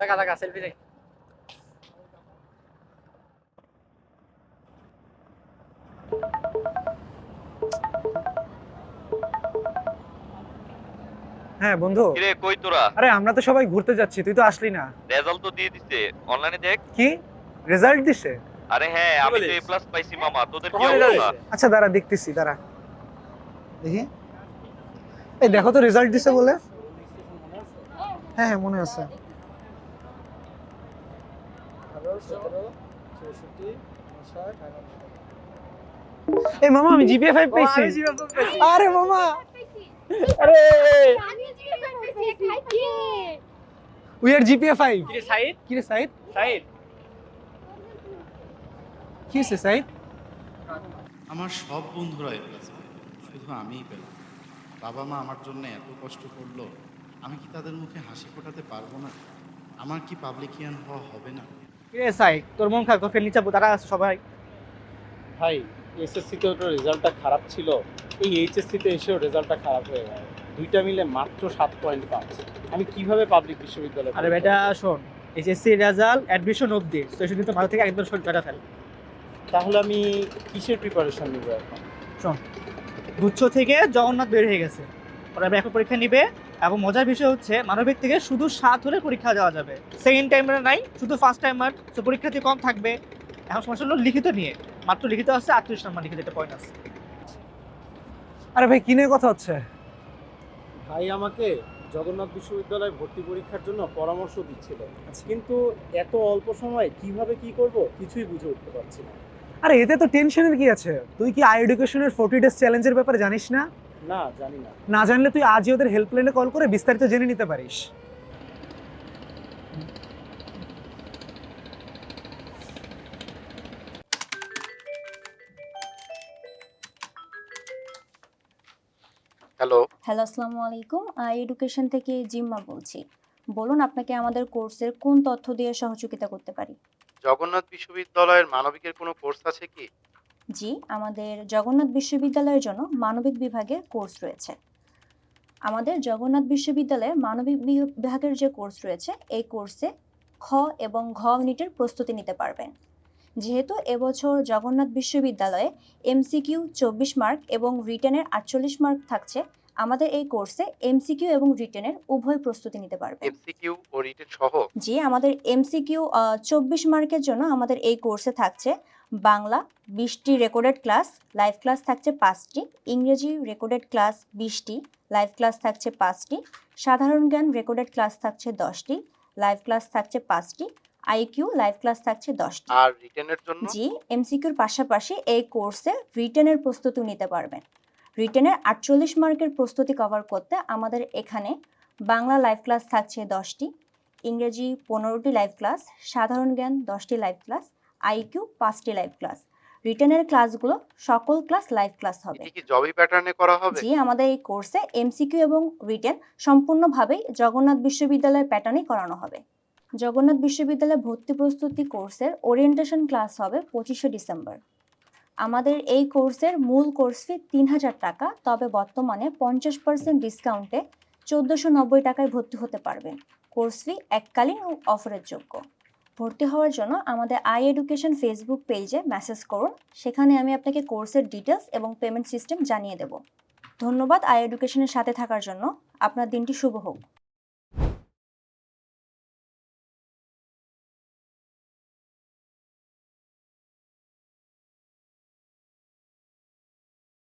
টাকা টাকা সেলফি দেখ হ্যাঁ বন্ধু। কিরে কই তোরা? আরে আমরা তো সবাই ঘুরতে যাচ্ছি তুই তো আসলি না। রেজাল্ট তো দিয়ে দিছে। অনলাইনে দেখ। কি? রেজাল্ট দিছে? আরে হ্যাঁ আমি তো এ প্লাস পাইছি মামা তোদের কি অবস্থা? আচ্ছা দাঁড়া দেখতেছি দাঁড়া। দেখি। এই দেখো তো রেজাল্ট দিছে বলে। হ্যাঁ হ্যাঁ মনে আছে। এই মামা আমি জিপিএ 5 পেয়েছি আরে মামা। আরে। উই আর জিপিএ 5 কিরে সাইদ? কি রে সাইদ? সাইদ? কি হইছে সাইদ? আমার সব বন্ধুরা এ প্লাস শুধু আমিই পেলাম। বাবা মা আমার জন্য এত কষ্ট করল আমি কি তাদের মুখে হাসি ফোটাতে পারব না? আমার কি পাবলিকিয়ান হওয়া হবে না? কি রে তোর মন খারাপ ফ্রেন্ড নিচে তারা আছে সবাই। ভাই এসএসসিতে তো রেজাল্টটা খারাপ ছিল। এই এইচএসসিতে এসেও রেজাল্টটা খারাপ হয়ে গেল। দুইটা মিলে মাত্র সাত পয়েন্ট পাচ্ছি আমি কীভাবে পাবলিক বিশ্ববিদ্যালয়ে আরে বেটা শোন এইচএসসি রেজাল্ট অ্যাডমিশন অবধি তো সেদিন তো মাথা থেকে একদম শরীর কাটা ফেল। তাহলে আমি কিসের প্রিপারেশন নিব এখন? গুচ্ছ থেকে জগন্নাথ বের হয়ে গেছে। ওরা এখন পরীক্ষা নিবে এবং মজার বিষয় হচ্ছে মানবিক থেকে শুধু সাত হলে পরীক্ষা দেওয়া যাবে। সেকেন্ড টাইমার নাই শুধু ফার্স্ট টাইমার তো পরীক্ষাতে কম থাকবে। এখন সমস্যা হলো লিখিত নিয়ে মাত্র লিখিত আছে আটত্রিশ নম্বর লিখিত একটা পয়েন্ট আছে। আরে ভাই কিনে কথা হচ্ছে? ভাই আমাকে জগন্নাথ বিশ্ববিদ্যালয়ে ভর্তি পরীক্ষার জন্য পরামর্শ দিচ্ছিল। কিন্তু এত অল্প সময়ে কীভাবে কি করব কিছুই বুঝে উঠতে পারছি না। আরে এতে তো টেনশনের কি আছে? তুই কি আই এডুকেশনের ফোর্টি ডেজ চ্যালেঞ্জের ব্যাপারে জানিস না? না জানি না। না জানলে তুই আজই ওদের হেল্পলাইনে কল করে বিস্তারিত জেনে নিতে পারিস। হ্যালো হ্যালো আসসালামু আলাইকুম। আই এডুকেশন থেকে জিম্মা বলছি। বলুন আপনাকে আমাদের কোর্সের কোন তথ্য দিয়ে সহযোগিতা করতে পারি? জগন্নাথ বিশ্ববিদ্যালয়ের মানবিকের কোনো কোর্স আছে কি? জি, আমাদের জগন্নাথ বিশ্ববিদ্যালয়ের জন্য মানবিক বিভাগের কোর্স রয়েছে। আমাদের জগন্নাথ বিশ্ববিদ্যালয়ের মানবিক বিভাগের যে কোর্স রয়েছে, এই কোর্সে খ এবং ঘ ইউনিটের প্রস্তুতি নিতে পারবেন। যেহেতু এবছর জগন্নাথ বিশ্ববিদ্যালয়ে এমসিকিউ চব্বিশ মার্ক এবং রিটার্নের আটচল্লিশ মার্ক থাকছে আমাদের এই কোর্সে এমসিকিউ এবং রিটেনের উভয় প্রস্তুতি নিতে পারবে। এমসিকিউ ও রিটেন সহ? জি আমাদের এমসিকিউ চব্বিশ মার্কের জন্য আমাদের এই কোর্সে থাকছে বাংলা বিশটি রেকর্ডেড ক্লাস লাইভ ক্লাস থাকছে পাঁচটি ইংরেজি রেকর্ডেড ক্লাস বিশটি লাইভ ক্লাস থাকছে পাঁচটি সাধারণ জ্ঞান রেকর্ডেড ক্লাস থাকছে দশটি লাইভ ক্লাস থাকছে পাঁচটি আইকিউ লাইভ ক্লাস থাকছে দশটি। আর রিটেনের জন্য? জি এমসিকিউর পাশাপাশি এই কোর্সে রিটেনের প্রস্তুতি নিতে পারবেন। রিটেনের আটচল্লিশ মার্কের প্রস্তুতি কভার করতে আমাদের এখানে বাংলা লাইভ ক্লাস থাকছে দশটি ইংরেজি পনেরোটি লাইভ ক্লাস সাধারণ জ্ঞান দশটি লাইভ ক্লাস আইকিউ পাঁচটি লাইভ ক্লাস রিটেনের ক্লাসগুলো সকল ক্লাস লাইভ ক্লাস হবে। এটি কি জবি প্যাটার্নে করা হবে? জি আমাদের এই কোর্সে এমসিকিউ এবং রিটেন সম্পূর্ণভাবেই জগন্নাথ বিশ্ববিদ্যালয়ের প্যাটার্নেই করানো হবে। জগন্নাথ বিশ্ববিদ্যালয়ে ভর্তি প্রস্তুতি কোর্সের ওরিয়েন্টেশন ক্লাস হবে পঁচিশে ডিসেম্বর। আমাদের এই কোর্সের মূল কোর্স ফি তিন হাজার টাকা, তবে বর্তমানে পঞ্চাশ পার্সেন্ট ডিসকাউন্টে চোদ্দোশো নব্বই টাকায় ভর্তি হতে পারবেন কোর্স ফি এককালীন ও অফারের যোগ্য। ভর্তি হওয়ার জন্য আমাদের আই এডুকেশন ফেসবুক পেজে মেসেজ করুন। সেখানে আমি আপনাকে কোর্সের ডিটেলস এবং পেমেন্ট সিস্টেম জানিয়ে দেব। ধন্যবাদ আই এডুকেশনের সাথে থাকার জন্য। আপনার দিনটি শুভ হোক।